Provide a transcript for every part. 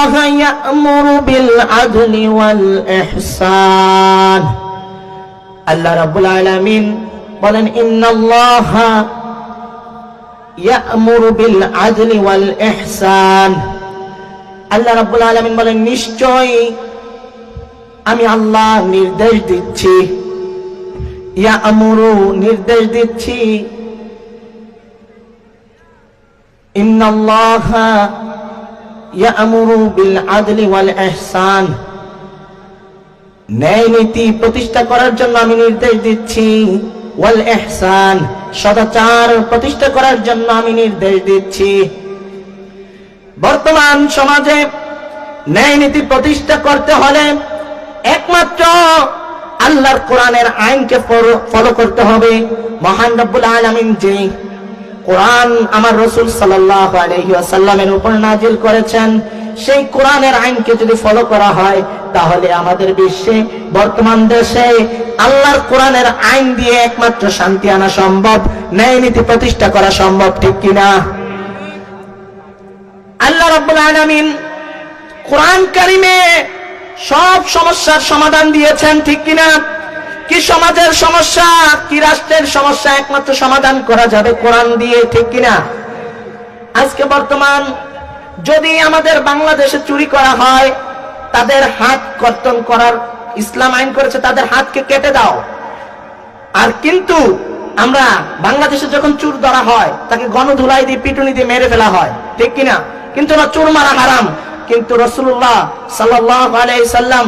الله يأمر بالعدل والإحسان আল্লাহ রাব্বুল আলামিন বলেন ইন্নাল্লাহ ইয়ামুরু বিল আদলি ওয়াল ইহসান আল্লাহ রাব্বুল আলামিন বলেন নিশ্চয় আমি আল্লাহ নির্দেশ দিচ্ছি ইয়ামুরু নির্দেশ দিচ্ছি ইন্নাল্লাহ ইয়ামুরু প্রতিষ্ঠা করার জন্য আমি নির্দেশ দিচ্ছি। ওয়াল সদাচার প্রতিষ্ঠা করার জন্য আমি নির্দেশ দিচ্ছি। বর্তমান সমাজে ন্যায় নীতি প্রতিষ্ঠা করতে হলে একমাত্র আল্লাহর কোরআনের আইনকে ফলো করতে হবে। মহান রব্বুল আলামিন যে কোরআন আমার রসুল আলাইহি উপর নাজিল করেছেন। সেই কোরআনের আইনকে যদি ফলো করা হয়, তাহলে আমাদের বিশ্বে, বর্তমান দেশে আল্লাহর কোরআনের আইন দিয়ে একমাত্র শান্তি আনা সম্ভব, ন্যায় নীতি প্রতিষ্ঠা করা সম্ভব, ঠিক কিনা? আল্লাহ রাব্বুল আলামিন কোরআন কারিমে সব সমস্যার সমাধান দিয়েছেন, ঠিক কিনা? কি সমাজের সমস্যা? কি রাষ্ট্রের সমস্যা? একমাত্র সমাধান করা যাবে কোরআন দিয়ে, ঠিক কিনা? আজকে বর্তমান যদি আমাদের বাংলাদেশে চুরি করা হয়, তাদের হাত কর্তন করার ইসলাম আইন করেছে, তাদের হাতকে কেটে দাও। আর কিন্তু আমরা বাংলাদেশে যখন চুর ধরা হয়, তাকে গণধুলাই দিয়ে, পিটুনি দিয়ে মেরে ফেলা হয়, ঠিক কিনা? কিন্তু না চুর মারা হারাম। কিন্তু রসুল্লাহ সাল্লাম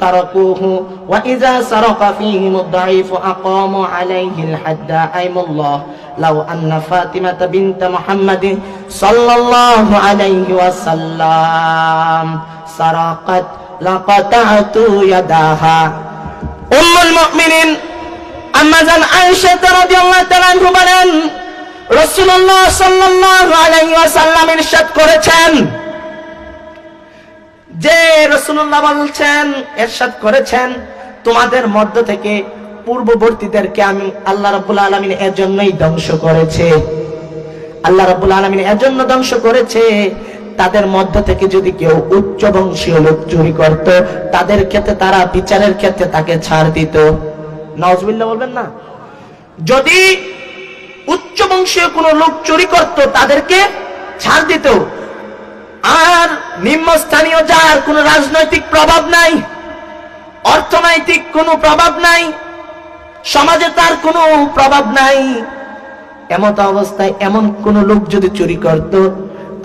تركوه وإذا سرق فيهم الضعيف أقاموا عليه الحد أيم الله لو أن فاطمة بنت محمد صلى الله عليه وسلم سرقت لقطعت يداها أم المؤمنين أما زن عائشة رضي الله تعالى عنه বলেন রাসূলুল্লাহ সাল্লাল্লাহু আলাইহি ওয়াসাল্লাম ইরশাদ করেছেন যে রাসূলুল্লাহ বলছেন ইরশাদ করেছেন, তোমাদের মধ্য থেকে পূর্ববর্তীদেরকে আমি আল্লাহ রাব্বুল আলামিন এর জন্যই ধ্বংস করেছে। আল্লাহ রাব্বুল আলামিন এর জন্য ধ্বংস করেছে, তাদের মধ্য থেকে যদি কেউ উচ্চ বংশীয় লোক চুরি করত, তাদের ক্ষেত্রে তারা বিচারের ক্ষেত্রে তাকে ছাড় দিত। নজবিল্লা বলবেন না? যদি উচ্চ বংশীয় কোন লোক চুরি করত, তাদেরকে ছাড় দিত। নিম্নস্থানীয় যার কোন রাজনৈতিক প্রভাব নাই, অর্থনৈতিক কোনো প্রভাব নাই, সমাজে তার কোনো প্রভাব নাই, এমত অবস্থায় এমন কোন লোক যদি চুরি করত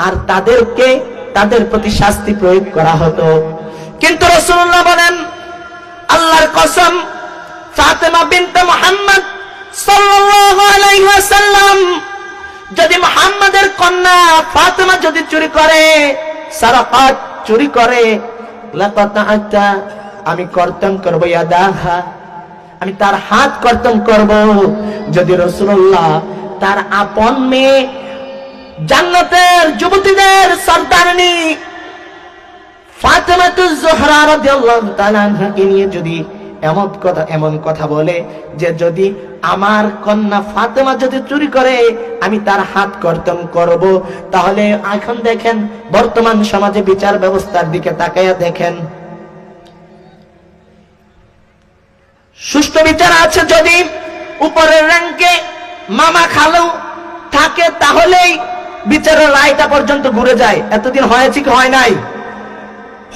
আর তাদেরকে, তাদের প্রতি শাস্তি প্রয়োগ করা হতো। কিন্তু রসুল্লাহ বলেন, আল্লাহর কসম, ফাতেমা বিনতে মোহাম্মদ যদি মোহাম্মদের কন্যা ফাতেমা যদি চুরি করে সারাফাত চুরি করে। আমি কর্তন করব আমি তার হাত কর্তন করব। যদি রসুল্লাহ তার আপন মেয়ে জান্নাতের যুবতীদের সর্দারনি ফাতেমাতুজ জোহরা রাদিয়াল্লাহু তাআলা নিয়ে যদি এমন কথা এমন কথা বলে যে যদি আমার কন্যা ফাতেমা যদি চুরি করে, আমি তার হাত কর্তন করব। তাহলে এখন দেখেন, বর্তমান সমাজে বিচার ব্যবস্থার দিকে তাকাইয়া দেখেন। সুষ্ঠু বিচার আছে যদি উপরের র্যাঙ্কে মামা খালু থাকে, তাহলেই বিচারের রায়টা পর্যন্ত ঘুরে যায়। এতদিন হয়েছে কি হয় নাই?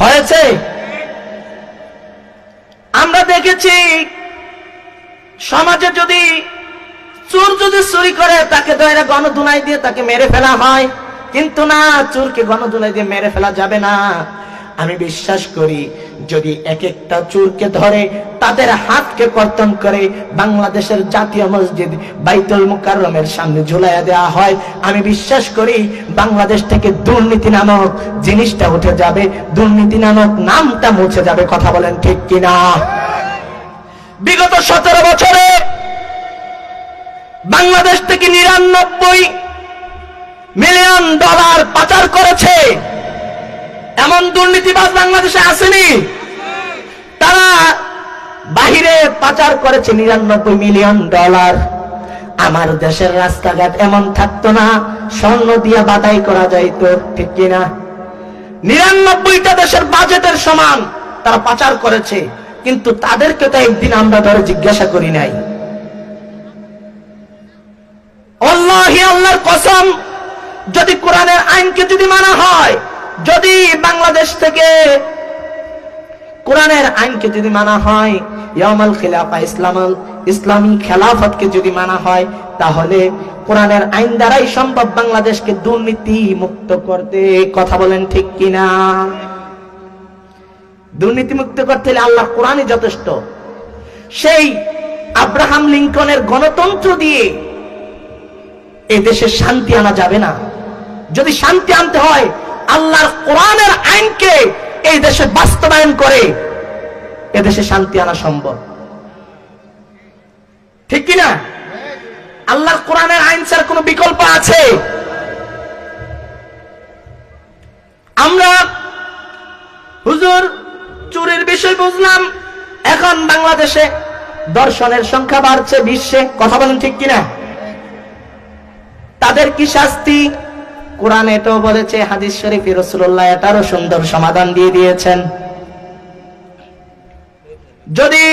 হয়েছে। আমরা দেখেছি, সমাজে যদি চোর যদি চুরি করে, তাকে দয়রা গণদুনাই দিয়ে তাকে মেরে ফেলা হয়। কিন্তু না, চোরকে গণদুনাই দিয়ে মেরে ফেলা যাবে না। আমি বিশ্বাস করি, যদি এক একটা চুরকে ধরে, তাদের হাতকে কর্তন করে বাংলাদেশের জাতীয় মসজিদ বাইতুল মুকাররমের সামনে ঝুলাইয়া দেওয়া হয়, আমি বিশ্বাস করি বাংলাদেশ থেকে দুর্নীতি নামক জিনিসটা উঠে যাবে, দুর্নীতি নামক নামটা মুছে যাবে, কথা বলেন ঠিক কিনা? বিগত সতেরো বছরে বাংলাদেশ থেকে নিরানব্বই মিলিয়ন ডলার পাচার করেছে। এমন দুর্নীতিবাজ বাংলাদেশে আসেনি। তারা বাহিরে পাচার করেছে নিরানব্বই মিলিয়ন ডলার। আমার দেশের রাস্তাঘাট এমন থাকতো না, স্বর্ণ দিয়ে বাদাই করা যাইতো, ঠিক কিনা? নিরানব্বইটা দেশের বাজেটের সমান তারা পাচার করেছে, কিন্তু তাদেরকে তো একদিন আমরা ধরে জিজ্ঞাসা করি নাই। আল্লাহি আল্লাহর কসম, যদি কোরআনের আইনকে যদি মানা হয় যদি বাংলাদেশ থেকে কোরআনের আইনকে যদি মানা হয় ইয়ামাল খিলাফা ইসলামাল, ইসলামী খেলাফতকে যদি মানা হয়, তাহলে কোরআনের আইন দ্বারাই সম্ভব বাংলাদেশকে দুর্নীতি মুক্ত করতে। কথা বলেন ঠিক কিনা? দুর্নীতি মুক্ত করতে হলে আল্লাহ কোরআনই যথেষ্ট। সেই আব্রাহাম লিঙ্কনের গণতন্ত্র দিয়ে এই দেশে শান্তি আনা যাবে না। যদি শান্তি আনতে হয় আল্লাহর কোরআনের আইনকে এই দেশে বাস্তবায়ন করে এদেশে শান্তি আনা সম্ভব। ঠিক কিনা? আল্লাহর কোরআনের আইন ছাড়া কোনো বিকল্প আছে? আমরা হুজুর, চুরির বিষয় বুঝলাম, এখন বাংলাদেশে দর্শনের সংখ্যা বাড়ছে, বিশ্বে। কথা বলেন ঠিক কিনা? তাদের কি শাস্তি? কোরআন এটাও বলেছে হাদিস শরীফ রসুল্লাহ এটারও সুন্দর সমাধান দিয়ে দিয়েছেন। যদি